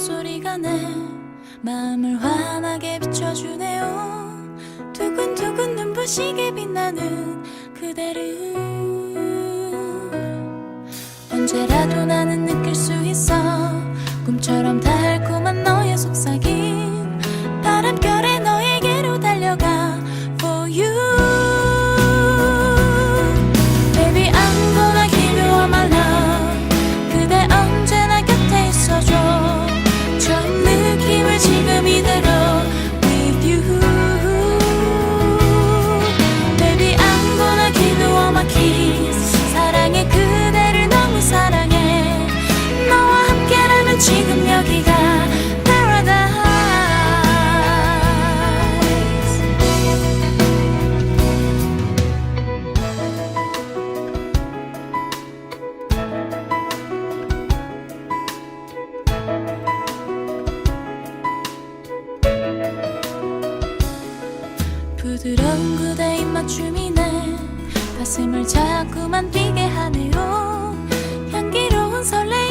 소리가 내 마음을 환하게 비춰주네요. 두근두근 눈부시게 빛나는 그대를. 언제라도 나는 부드러운 그대 입맞춤이 내 가슴을 자꾸만 뛰게 하네요. 향기로운 설레임.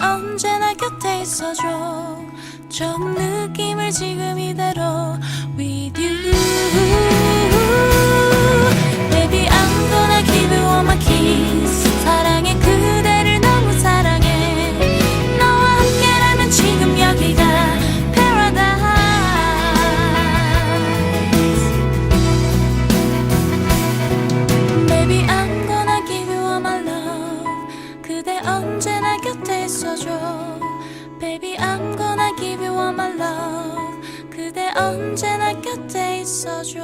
언제나 곁에 있어줘. 좋은 느낌을 지금 이대로 give you all my love 그대 언제나 곁에 있어줘